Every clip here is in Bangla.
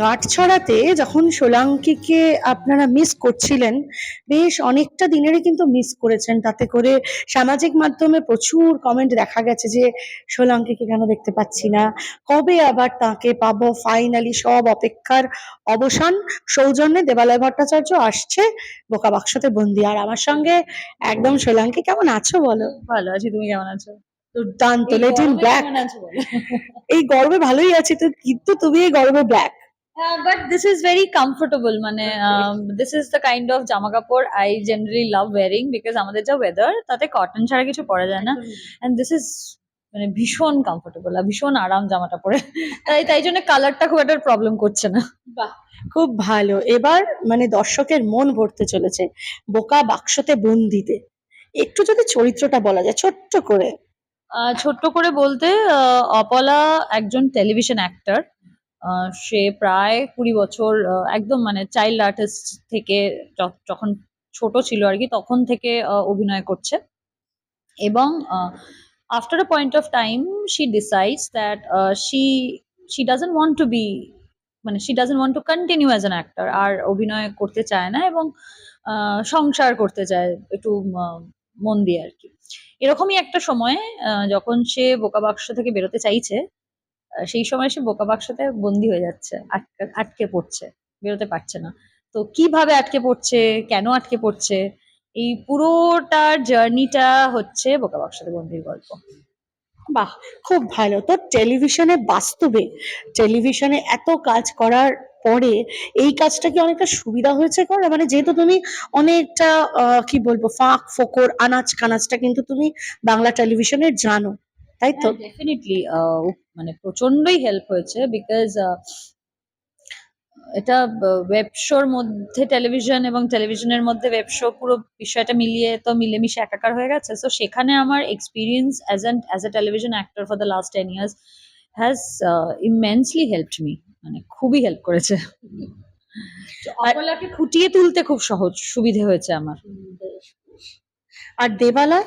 গাঁটছড়াতে যখন সোলাঙ্কিকে আপনারা মিস করছিলেন বেশ অনেকটা দিনেরই কিন্তু মিস করেছেন। তাতে করে সামাজিক মাধ্যমে প্রচুর কমেন্ট দেখা গেছে যে সোলাঙ্কিকে কেন দেখতে পাচ্ছি না? কবে আবার তাকে পাবো? ফাইনালি সব অপেক্ষার অবসান। সৌজন্যে দেবালয় ভট্টাচার্য আসছে বোকা বাক্সতে বন্দি। আর আমার সঙ্গে একদম সোলাঙ্কি কেমন আছো বলো? ভালো আছি তুমি কেমন আছো? দুর্দান্ত এই লেট ইন ব্ল্যাক? এই গরমে ভালোই আছি তো কিন্তু তুমি এই গরমে black but this is very comfortable মানে this is the kind of জামা কাপড় I generally love wearing because আমাদের যা ওয়েদার তাতে কটন ছাড়া কিছু পরা যায় না। এন্ড দিস ইজ মানে ভীষণ কমফোর্টেবল আর ভীষণ আরাম জামাটা পরে তাই তাই জন্য কালারটা খুব একটা প্রবলেম করছে না। বাহ। খুব ভালো। এবার মানে দর্শকের মন ভরতে চলেছে বোকা বাক্সতে বন্দিতে। একটু যদি চরিত্রটা বলা যায় ছোট্ট করে। আহ, ছোট্ট করে বলতে আহ, অপলা একজন টেলিভিশন অ্যাক্টর সে প্রায় কুড়ি বছর একদম মানে চাইল্ড আর্টিস্ট থেকে যখন ছোট ছিল আর কি, তখন থেকে অভিনয় করছে। এবং after a point of time she decides that she she doesn't want to be মানে she doesn't want to continue as an actor আর অভিনয় করতে চায় না এবং সংসার করতে চায় একটু মন দিয়ে আর কি। এরকমই একটা সময়ে যখন সে বোকা বাক্স থেকে বেরোতে চাইছে সেই সময় সে বোকা বাক্সতে বন্দি হয়ে যাচ্ছে, আটকে পড়ছে, বেরোতে পারছে না। তো কীভাবে আটকে পড়ছে, কেন আটকে পড়ছে, এই পুরোটার জার্নিটা হচ্ছে বোকা বাক্সতে বন্দির গল্প। বাহ, খুব ভালো। তো টেলিভিশনে বাস্তবে, টেলিভিশনে এত কাজ করার পরে এই কাজটা কি অনেকটা সুবিধা হয়েছে করা? মানে যেহেতু তুমি অনেকটা কি বলব, ফাঁক, ফোকর আনাজ কানাজটা কিন্তু তুমি বাংলা টেলিভিশনে জানো। তাই তো ডেফিনেটলি মানে প্রচন্ডই হেল্প হয়েছে বিকজ এটা ওয়েব শোর মধ্যে টেলিভিশন এবং টেলিভিশনের মধ্যে ওয়েব শো পুরো বিষয়টা মিলিয়ে তো মিলেমিশে একাকার হয়ে গেছে। সো সেখানে আমার experience as an as a television actor for the last ten years has immensely helped me মানে খুবই হেল্প করেছে। অপলাকে ফুটিয়ে তুলতে খুব সহজ সুবিধে হয়েছে আমার। আর দেবালয়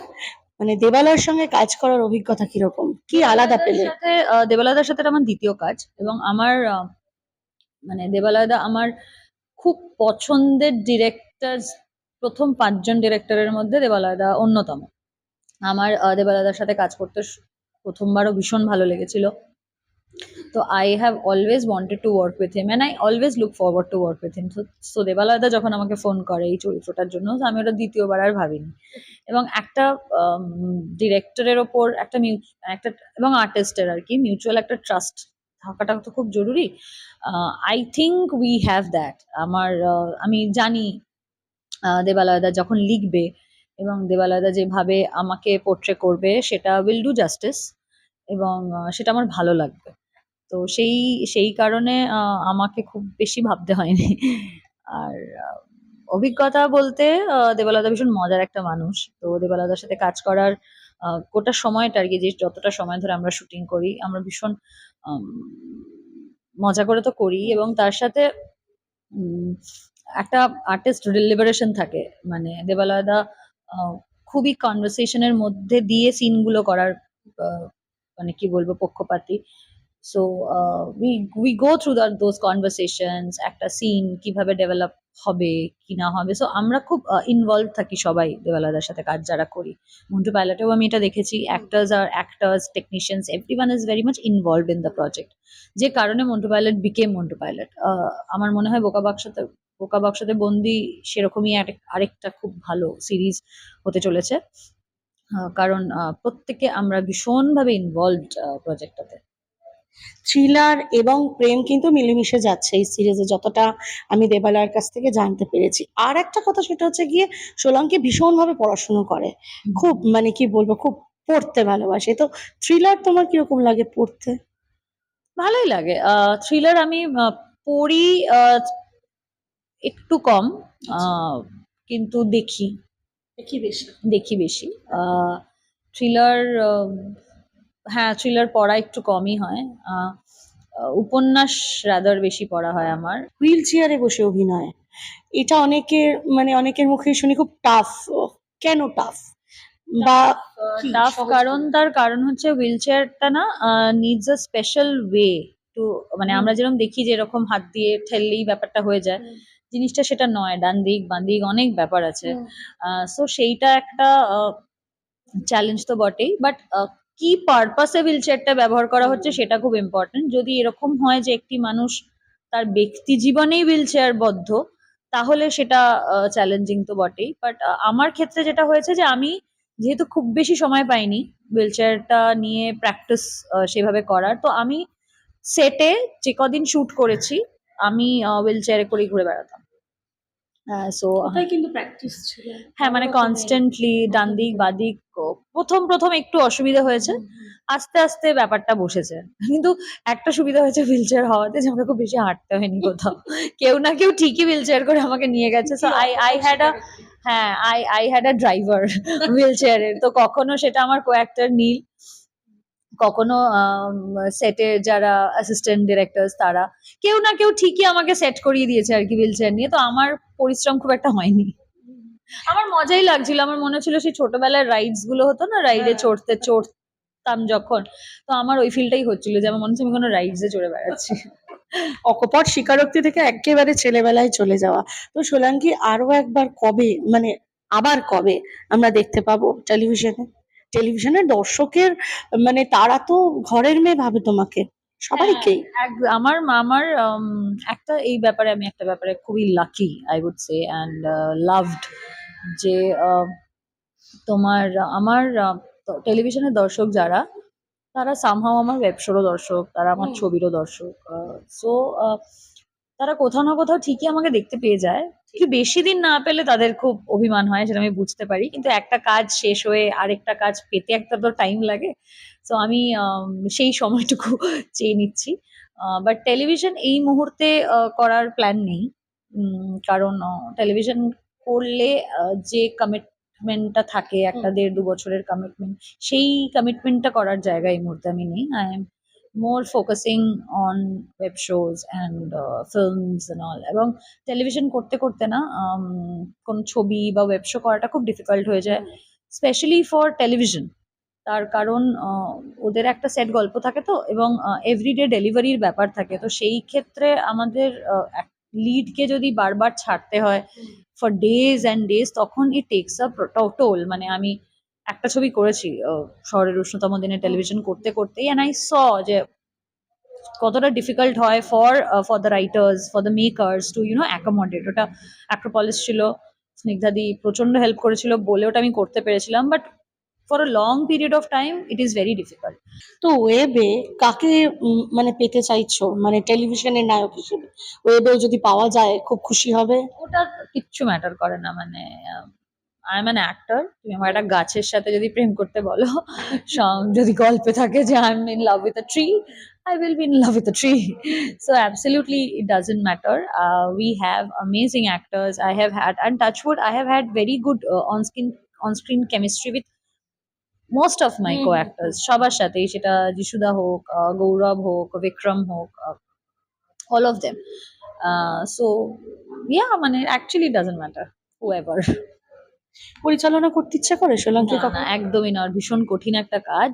মানে দেবালয়ের সঙ্গে কাজ করার অভিজ্ঞতা কীরকম? কি আলাদা পেলে? সাথে দেবালয়দার সাথে আমার দ্বিতীয় কাজ এবং আমার মানে দেবালয়দা আমার খুব পছন্দের ডিরেক্টর প্রথম পাঁচজন ডিরেক্টরের মধ্যে দেবালয়দা অন্যতম। আমার দেবালয়দার সাথে কাজ করতে প্রথমবারও ভীষণ ভালো লেগেছিল। তো I have always wanted to work with him and I always look forward to work with him so দেবালয়দা যখন আমাকে ফোন করে এই চরিত্রটার জন্য আমি ওটা দ্বিতীয়বার আর ভাবিনি। এবং একটা ডিরেক্টরের ওপর একটা একটা, এবং আর্টিস্টের আর কি মিউচুয়াল একটা ট্রাস্ট থাকাটা তো খুব জরুরি। I think we have that আমার আমি জানি দেবালয়দা যখন লিখবে এবং দেবালয়দা যেভাবে আমাকে পোট্রে করবে, সেটা উইল ডু জাস্টিস এবং সেটা আমার ভালো লাগবে। তো সেই সেই কারণে আমাকে খুব বেশি ভাবতে হয়নি। আর অভিজ্ঞতা বলতে আহ, দেবালয়দা ভীষণ মজার একটা মানুষ। তো দেবালয়দার সাথে কাজ করার গোটা সময়টা আর কি যে যতটা সময় ধরে আমরা শুটিং করি আমরা ভীষণ মজা করে তো করি। এবং তার সাথে একটা আর্টিস্ট লিবারেশন থাকে। মানে দেবালয়দা খুবই কনভারসেশনের মধ্যে দিয়ে সিনগুলো করার মানে কি বলব পক্ষপাতী। So we we go through those conversations একটা সিন কীভাবে ডেভেলপ হবে কি না হবে। সো আমরা খুব ইনভলভ থাকি সবাই দেবালয়দার সাথে কাজ যারা করি। মন্টু পাইলটেও আমি এটা দেখেছি। Actors R actors technicians every one is very much involve in the project যে কারণে Montu Pilot became Montu Pilot. আমার মনে হয় বোকা বাক্সতে বোকা বাক্সতে বন্দি সেরকমই আরেক- আরেকটা খুব ভালো সিরিজ হতে চলেছে। কারণ প্রত্যেকে আমরা ভীষণভাবে ইনভলভড প্রজেক্টটাতে থ্রিলার এবং প্রেম কিন্তু মিলেমিশে যাচ্ছে এই সিরিজে যতটা আমি দেবালয়ের কাছ থেকে জানতে পেরেছি। আর একটা কথা সেটা হচ্ছে গিয়ে সোলাঙ্কি ভীষণভাবে পড়াশুনো করে। খুব মানে কি বলব খুব পড়তে ভালোবাসে। তো থ্রিলার তোমার কীরকম লাগে পড়তে? ভালোই লাগে। থ্রিলার আমি পড়ি আহ, একটু কম আহ, কিন্তু দেখি। দেখি বেশি। দেখি বেশি। থ্রিলার হ্যাঁ থ্রিলার পড়া একটু কমই হয়। উপন্যাস রাদার বেশি পড়া হয় আমার। হুইল চেয়ারে বসে অভিনয়। এটা অনেকের মানে অনেকের মুখে শুনি খুব টাফ কেন টাফ বা টাফ কারণ তার কারণ হচ্ছে হুইল চেয়ারটা না নিডস আ স্পেশাল ওয়ে একটু মানে আমরা যেরকম দেখি যে এরকম হাত দিয়ে ঠেললেই ব্যাপারটা হয়ে যায়। জিনিসটা সেটা নয় ডান দিক বাঁ দিক অনেক ব্যাপার আছে। সো সেইটা একটা চ্যালেঞ্জ তো বটেই। বাট কি পারপাসে হুইল চেয়ারটা ব্যবহার করা হচ্ছে সেটা খুব ইম্পর্টেন্ট যদি এরকম হয় যে একটি মানুষ তার ব্যক্তি জীবনেই হুইল চেয়ার বদ্ধ, তাহলে সেটা চ্যালেঞ্জিং তো বটেই। বাট আমার ক্ষেত্রে যেটা হয়েছে যে আমি যেহেতু খুব বেশি সময় পাইনি হুইল চেয়ারটা নিয়ে প্র্যাকটিস সেভাবে করার, তো আমি সেটে যে কদিন শুট করেছি, আমি হুইল চেয়ারে করেই ঘুরে বেড়াতাম। সো ওটাই কিন্তু প্র্যাকটিস ছিল। হ্যাঁ মানে কনস্ট্যান্টলি ডান দিক বাদিক প্রথম প্রথম একটু অসুবিধা হয়েছে। আস্তে আস্তে ব্যাপারটা বসেছে। কিন্তু একটা সুবিধা হয়েছে হুইল চেয়ার হওয়াতে যে আমাকে খুব বেশি হাঁটতে হয়নি কোথাও। কেউ না কেউ ঠিকই হুইল চেয়ার করে আমাকে নিয়ে গেছে। So I I had a হ্যাঁ I I had a driver wheel চেয়ারের তো কখনো সেটা আমার কো অ্যাক্টর নীল। কখনো সেটের যারা অ্যাসিস্ট্যান্ট ডিরেক্টরস তারা কেউ না কেউ ঠিকই আমাকে সেট করিয়ে দিয়েছে আর কি হুইল চেয়ার নিয়ে। তো আমার পরিশ্রম খুব একটা হয়নি। আমার মজাই লাগছিল আমার মনে হচ্ছিল সেই ছোটবেলার রাইডসগুলো হতো না রাইডে হ্যাঁ। চড়তে চড়তাম যখন। তো আমার ওই ফিলটাই হচ্ছিল যে আমার মনে হচ্ছে আমি কোনো রাইডসে চড়ে বেড়াচ্ছি। অকপট স্বীকারোক্তি থেকে একেবারে ছেলেবেলায় চলে যাওয়া। তো সোলাঙ্কি আরও একবার কবে মানে আবার কবে আমরা দেখতে পাবো টেলিভিশনে টেলিভিশনের দর্শকের মানে তারা তো ঘরের মেয়ে ভাবে তোমাকে। সবাইকেই। এক- আমার আমার একটা এই ব্যাপারে আমি একটা ব্যাপারে খুবই lucky I would say and loved যে তোমার আমার টেলিভিশনের দর্শক যারা তারা সামহাও আমার ওয়েব শোরও দর্শক তারা আমার ছবিরও দর্শক সো তারা কোথাও না কোথাও ঠিকই আমাকে দেখতে পেয়ে যায়। একটু বেশি দিন না পেলে তাদের খুব অভিমান হয় সেটা আমি বুঝতে পারি। কিন্তু একটা কাজ শেষ হয়ে আরেকটা কাজ পেতে একটা তো টাইম লাগে। সো আমি সেই সময়টুকু চেয়ে নিচ্ছি। বাট টেলিভিশন এই মুহূর্তে করার প্ল্যান নেই। কারণ টেলিভিশন করলে যে কমিটমেন্টটা থাকে একটা দেড় দু বছরের কমিটমেন্ট সেই কমিটমেন্টটা করার জায়গা এই মুহূর্তে আমি নেই। I am more focusing on web shows and films and all এবং টেলিভিশন করতে করতে না কোন ছবি বা ওয়েব শো করাটা খুব ডিফিকাল্ট হয়ে যায় স্পেশালি ফর টেলিভিশন তার কারণ ওদের একটা সেট গল্প থাকে তো, এবং এভরিডে ডেলিভারির ব্যাপার থাকে। তো সেই ক্ষেত্রে আমাদের লিডকে যদি বারবার ছাড়তে হয় ফর ডেজ অ্যান্ড ডেজ তখন ইট টেক্স আ টোল মানে আমি একটা ছবি করেছি শহরের উষ্ণতম দিনে টেলিভিশন করতে করতেই অ্যান্ড আই স যে কতটা ডিফিকাল্ট হয় for for the writers for the makers to you know accommodate ওটা অ্যাক্রোপলিস ছিল স্নিগ্ধাদি প্রচণ্ড হেল্প করেছিল বলে ওটা আমি করতে পেরেছিলাম but for a long period of time it is very difficult তো ওয়েবে কাকে মানে পেতে চাইছো? মানে টেলিভিশনের নায়ক হিসেবে। ওয়েবেও যদি পাওয়া যায় খুব খুশি হবে? ওটা কিচ্ছু ম্যাটার করে না মানে আই এম অ্যান অ্যাক্টর তুমি আমার একটা গাছের সাথে যদি প্রেম করতে বলো সং- যদি গল্পে থাকে যে I am in love with a tree I will be in love with a tree. So absolutely, it doesn't matter. Uh, we have amazing actors. I have had, and Touchwood, I have had very good uh, on-screen on-screen chemistry with most of my hmm. co-actors. সবার সাথেই সেটা যিশুদা হোক, আহ, গৌরব হোক, বিক্রম হোক, uh, all of them. Uh, so yeah, মানে actually it doesn't matter. Whoever. পরিচালনা করতে ইচ্ছা করে সোলাঙ্কি না, না, একদমই না ভীষণ কঠিন একটা কাজ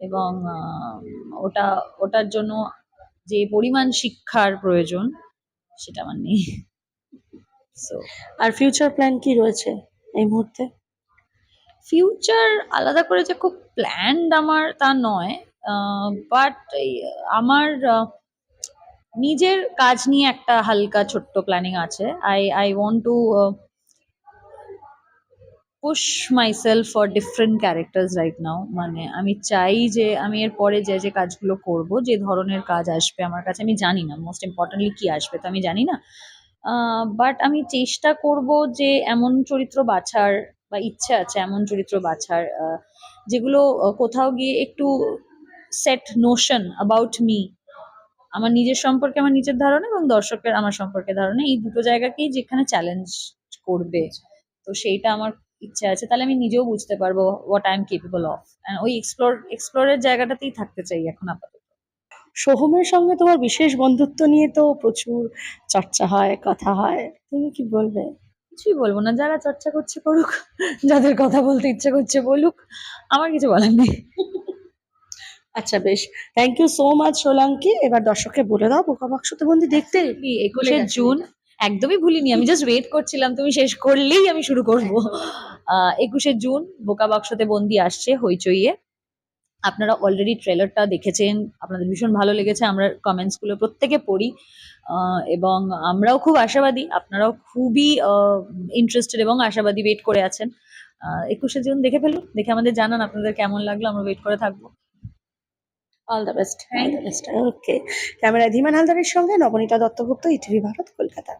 এবং আহ, ওটা ওটার জন্য যে পরিমাণ শিক্ষার প্রয়োজন সেটা আমার নেই। সো আর ফিউচার প্ল্যান কি রয়েছে এই মুহূর্তে? ফিউচার আলাদা করে যে খুব প্ল্যান্ড আমার তা নয় বাট আমার আহ, নিজের কাজ নিয়ে একটা হালকা ছোট্ট প্ল্যানিং আছে। I I want to push myself for different characters right now মানে আমি চাই যে আমি এর পরে যে যে কাজগুলো করব, যে ধরনের কাজ আসবে আমার কাছে, আমি জানি না। মোস্ট ইম্পর্টেন্টলি কী আসবে তো আমি জানি না। বাট আমি চেষ্টা করব যে এমন চরিত্র বাছার বা ইচ্ছে আছে এমন চরিত্র বাছার যেগুলো কোথাও গিয়ে একটু সেট নোশন অ্যাবাউট মি আমার নিজের সম্পর্কে আমার নিজের ধারণা এবং দর্শকের আমার সম্পর্কে ধারণা, এই দুটো জায়গাকেই যেখানে চ্যালেঞ্জ করবে। তো সেইটা আমার ইচ্ছা আছে তাহলে আমি নিজেও বুঝতে পারব what I am capable of ওই এক্সপ্লোর এক্সপ্লোরের জায়গাটাতেই থাকতে চাই এখন আপাতত। সোহমের সঙ্গে তোমার বিশেষ বন্ধুত্ব নিয়ে তো প্রচুর চর্চা হয় কথা হয়। তুমি কি বলবে? কিছুই বলব না যারা চর্চা করছে করুক যাদের কথা বলতে ইচ্ছে করছে বলুক আমার কিছু বলার নেই। আচ্ছা বেশ। Thank you so much Solanki. এবার দর্শককে বলে দাও বোকা বাক্সতে বন্দি দেখতে একুশে জুন একদমই ভুলিনি আমি জাস্ট ওয়েট করছিলাম তুমি শেষ করলেই আমি শুরু করব। একুশে জুন বোকা বাক্সতে বন্দি আসছে হইচইয়ে। আপনারা অলরেডি ট্রেলারটা দেখেছেন আপনাদের ভীষণ ভালো লেগেছে আমরা কমেন্টসগুলো প্রত্যেকে পড়ি এবং আমরাও খুব আশাবাদী আপনারাও খুবই ইন্টারেস্টেড এবং আশাবাদী ওয়েট করে আছেন। একুশে জুন দেখে ফেলুন দেখে আমাদের জানান আপনাদের কেমন লাগল আমরা ওয়েট করে থাকব। All the best Thank okay camera Dhiman হালদারের সঙ্গে নবনীতা দত্তগুপ্ত ইটিভি ভারত কলকাতা।